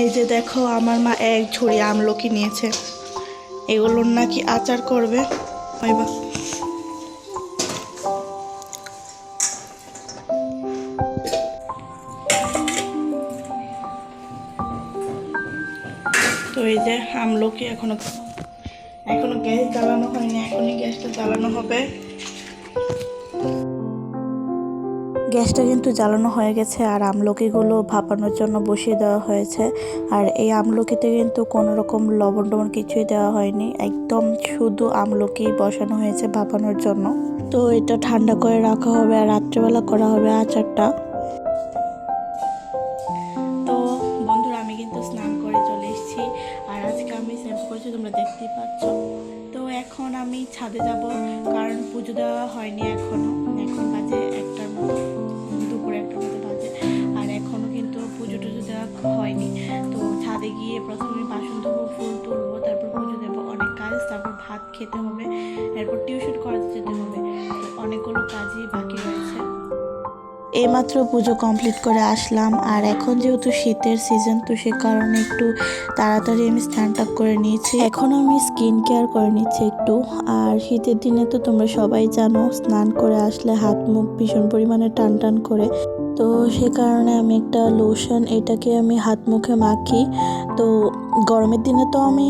এই যে দেখো, আমার মা এক ঝুড়ি আমলকি নিয়েছে। এগুলোর নাকি আচার করবে? তো এই যে আমলকি এখনও এখনও গ্যাস জ্বালানো হয়নি, এখনই গ্যাসটা জ্বালানো হবে। গ্যাসটা কিন্তু জ্বালানো হয়ে গেছে আর আমলকিগুলো ভাপানোর জন্য বসিয়ে দেওয়া হয়েছে। আর এই আমলকিতে কিন্তু কোনো রকম লবণ টবণ কিছুই দেওয়া হয়নি। একদম শুধু আমলকি বসানো হয়েছে ভাপানোর জন্য। তো এটা ঠান্ডা করে রাখা হবে আর রাত্রেবেলা করা হবে আচারটা। তো বন্ধুরা, আমি কিন্তু স্নান করে চলে এসেছি আর আজকে আমি তোমরা দেখতেই পাচ্ছ। তো এখন আমি ছাদে যাব, কারণ পুজো দেওয়া হয়নি এখনও। এখন বাজে একটার মতো। দুপুরে একটার মতো বাজে আর এখনও কিন্তু পুজো টুজো দেওয়া হয়নি। তো ছাদে গিয়ে প্রথমে বাসন ধোবো, ফুল তুলবো, তারপর পুজো দেবো, অনেক কাজ, তারপর ভাত খেতে হবে, এরপর টিউশন করাতে যেতে হবে। অনেকগুলো কাজই বাকি রয়েছে। এইমাত্র পুজো কমপ্লিট করে আসলাম, আর এখন যেহেতু শীতের সিজন তো সে কারণে একটু তাড়াতাড়ি আমি স্নানটা করে নিয়েছি। এখন আমি স্কিন কেয়ার করে নিচ্ছি একটু, আর শীতের দিনে তো তোমরা সবাই জানো, স্নান করে আসলে হাত মুখ ভীষণ পরিমাণে টান টান করে। তো সে কারণে আমি একটা লোশন এটাকে আমি হাত মুখে মাখি। তো গরমের দিনে তো আমি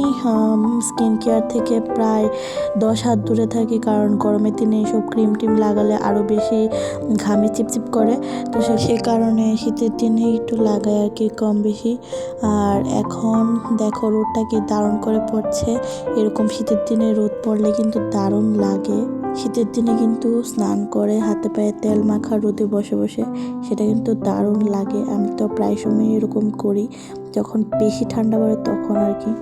স্কিন কেয়ার থেকে প্রায় দশ হাত দূরে থাকি, কারণ গরমের দিনে এইসব ক্রিম টিম লাগালে আরও বেশি ঘামে চিপচিপ করে। তো সে কারণে শীতের দিনে একটু লাগাই আর কি কম বেশি। আর এখন দেখো রোদটা কি দারুণ করে পড়ছে। এরকম শীতের দিনে রোদ পড়লে কিন্তু দারুণ লাগে। শীতের দিনে কিন্তু স্নান করে হাতে পায়ে তেল মাখা, রোদে বসে বসে, সেটা কিন্তু দারুণ লাগে। আমি তো প্রায় সময় এরকম করি। যখন বেশি ঠান্ডা পড়ে তখন আর কি।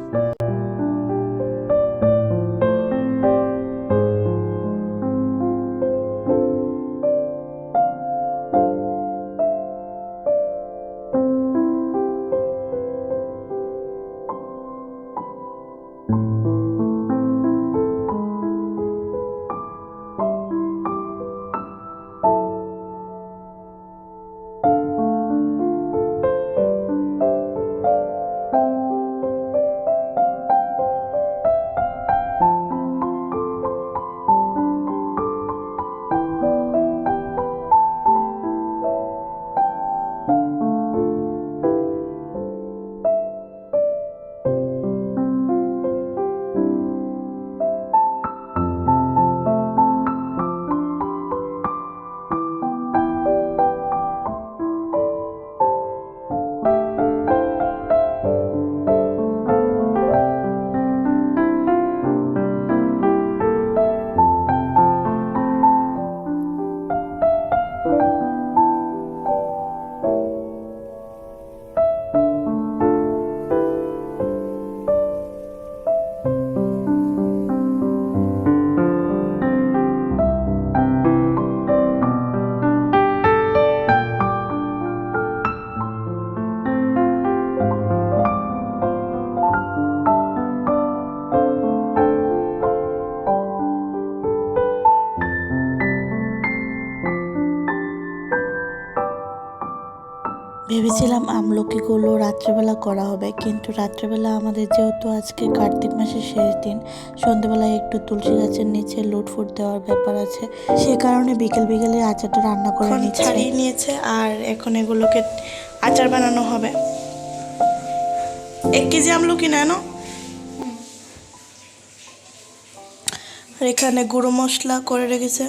ভেবেছিলাম আমলকিগুলো রাত্রেবেলা করা হবে কিন্তু রাত্রেবেলা আমাদের যেহেতু আজকে কার্তিক মাসের শেষ দিন সন্ধেবেলায় একটু তুলসী গাছের নিচে লুট ফুট দেওয়ার ব্যাপার আছে। সে কারণে বিকেল বিকেলে আচারটা রান্না করে নিচ্ছে। ছাড়িয়ে নিয়েছে আর এখন এগুলোকে আচার বানানো হবে। এক কেজি আমলকি নেন। আর এখানে গুঁড়ো মশলা করে রেখেছে।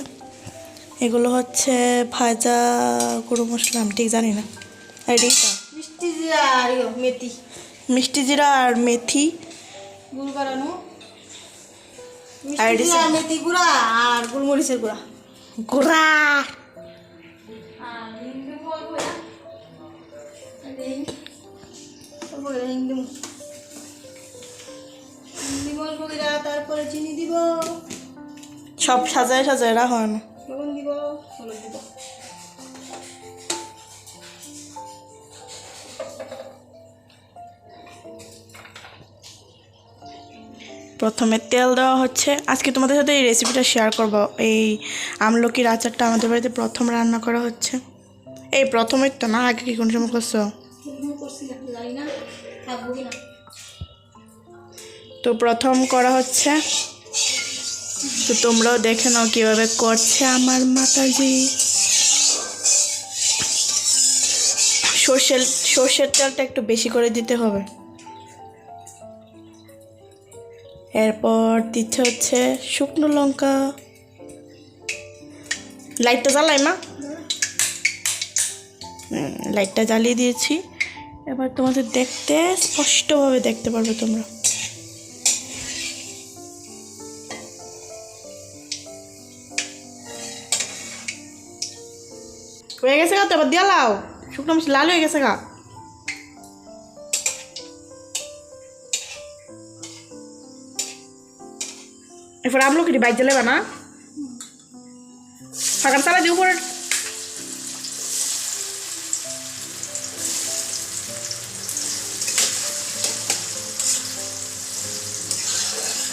এগুলো হচ্ছে ভাজা গুঁড়ো মশলা আমি ঠিক জানি না। আর মিষ্টি জিরা আর মেথি। মিষ্টি জিরা আর মেথি। গুড় আর মিষ্টি জিরা মেথি গুঁড়া আর গোলমরিচের গুঁড়া। গুড়া। এটা। তারপরে চিনি দিব। সব সাজায় সাজায় রাখো না লবণ দিব হলুদ দিব। প্রথমে তেল দেওয়া হচ্ছে। আজকে তোমাদের সাথে এই রেসিপিটা শেয়ার করব। এই আমলকির আচারটা আমাদের বাড়িতে প্রথম রান্না করা হচ্ছে। এই প্রথমে তো না, আগে কি কোনো সময় করছ? তো প্রথম করা হচ্ছে। তো তোমরাও দেখে নাও কীভাবে করছে আমার মাতাজি। সর্ষের সর্ষের তেলটা একটু বেশি করে দিতে হবে। এরপর দিচ্ছে হচ্ছে শুকনো লঙ্কা। লাইটটা জ্বালাই মা। লাইটটা জ্বালিয়ে দিয়েছি। এবার তোমাদের দেখতে স্পষ্টভাবে দেখতে পারবে তোমরা। হয়ে গেছে গা তো, এবার দিয়ে লাও। শুকনো লাল হয়ে গেছে গা। এরপর আমলকি বাইর জ্বালেবা না। ফাঁকার চালা দিয়ে উপরে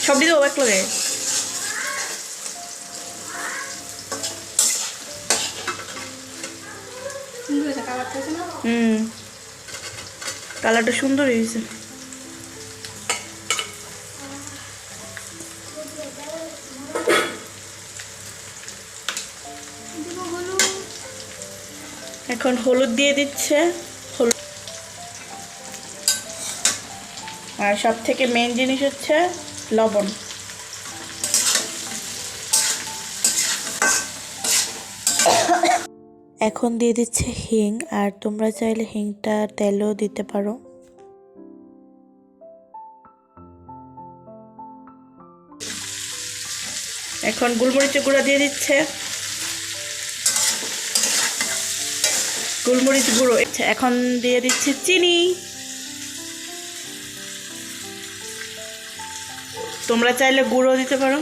সব দিয়ে দেবো এক লগে হুম। কালারটা সুন্দর হয়েছে। এখন হলুদ দিয়ে দিচ্ছে। আর সব থেকে মেন জিনিস হচ্ছে লবণ। এখন দিয়ে দিচ্ছে হিং, আর তোমরা চাইলে হিংটা তেলও দিতে পারো। এখন গোলমরিচের গুঁড়া দিয়ে দিচ্ছে। গোলমরিচ গুঁড়ো। এখন দিয়ে দিচ্ছি চিনি। তোমরা চাইলে গুঁড়ো দিতে পারো।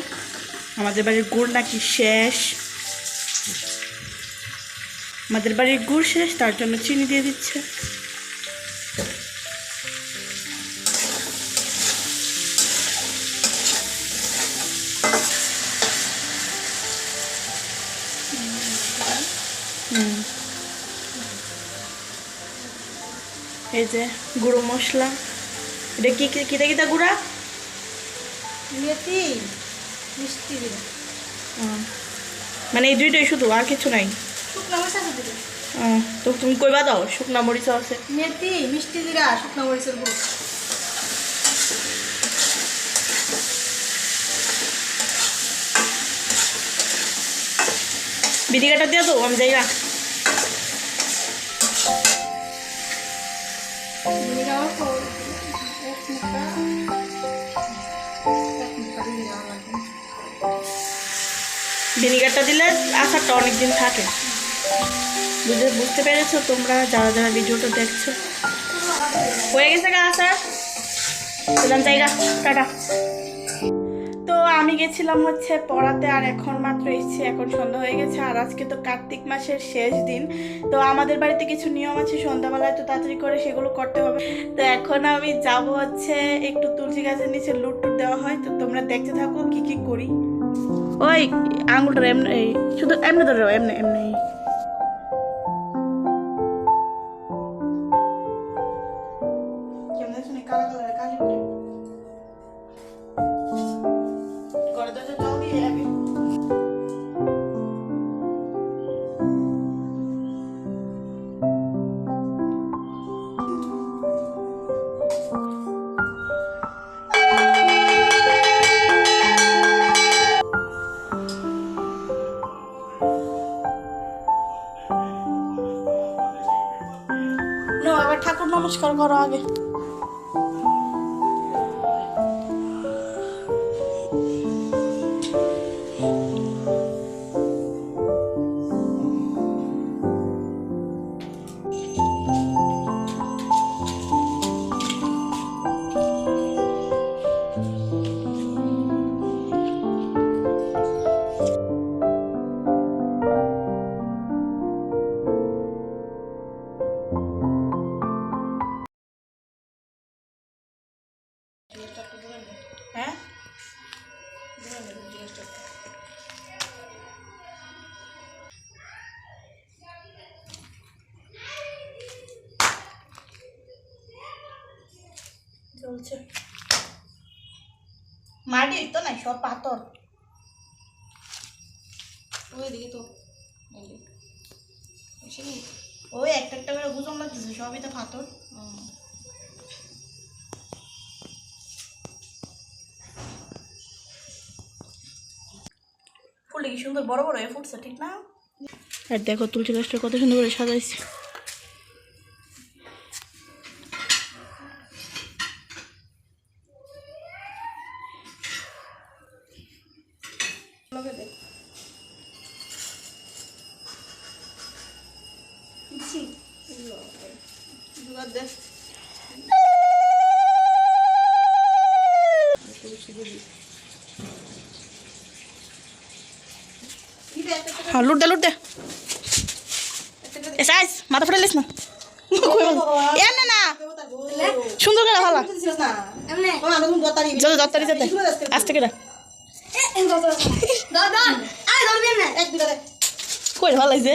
আমাদের বাড়ির গুড় নাকি শেষ। আমাদের বাড়ির গুড় শেষ, তার জন্য চিনি দিয়ে দিচ্ছে। এই যে গুঁড়ো মশলা। এটা কি কিতা কিতা গুঁড়া? মেথি মিষ্টি মানে এই দুইটাই শুধু আর কিছু নাই? তো তুমি কইবা দাও শুকনা মরিচ আছে। মেথি মিষ্টি জিরা শুকনো মরিচের গুঁড়ো। বিদিকাটা দিয়ে তো আমি যাই না। ভিনিগারটা দিলে আচারটা অনেক দিন থাকে। বুঝে বুঝতে পেরেছ তোমরা? যারা যারা ভিডিওটা দেখছ। হয়ে গেছে গা আচার টাটা। আমি গেছিলাম হচ্ছে পড়াতে আর এখন মাত্র এসেছি, এখন সন্ধ্যা হয়ে গেছে আর আজকে তো কার্তিক মাসের শেষ দিন। তো আমাদের বাড়িতে কিছু নিয়ম আছে, সন্ধ্যাবেলায় তো তাড়াতাড়ি করে সেগুলো করতে হবে। তো এখন আমি যাব হচ্ছে একটু তুলসী গাছের নিচে লুট দেওয়া হয়, তো তোমরা দেখতে থাকো কি কি করি। ওই আঙুলটা এমনি শুধু এমনি ধরো, এমনি এমনি। ঠাকুর নমস্কার করো আগে। মাটির তো নাই সব পাথর। ওই দিকে তো? ওই একটা একটা করে গুজম লাগতেছে, সবই তো পাথর। ফুলটা কি সুন্দর বড় বড় হয়ে ফুটছে, ঠিক না? আর দেখো, তুলসী গাছটা কত সুন্দর করে সাজাইছে লগে দে। দিচ্ছি জোগাড় দে। হ্যাঁ লুট দে লুট দে। একটা একটা এ সাইজ, মাথা ফুটালিস না। এমনে না সুন্দর করে ভালো। যত দত্তারি যেতে ধরবি এমনে। কই ভালো লাগছে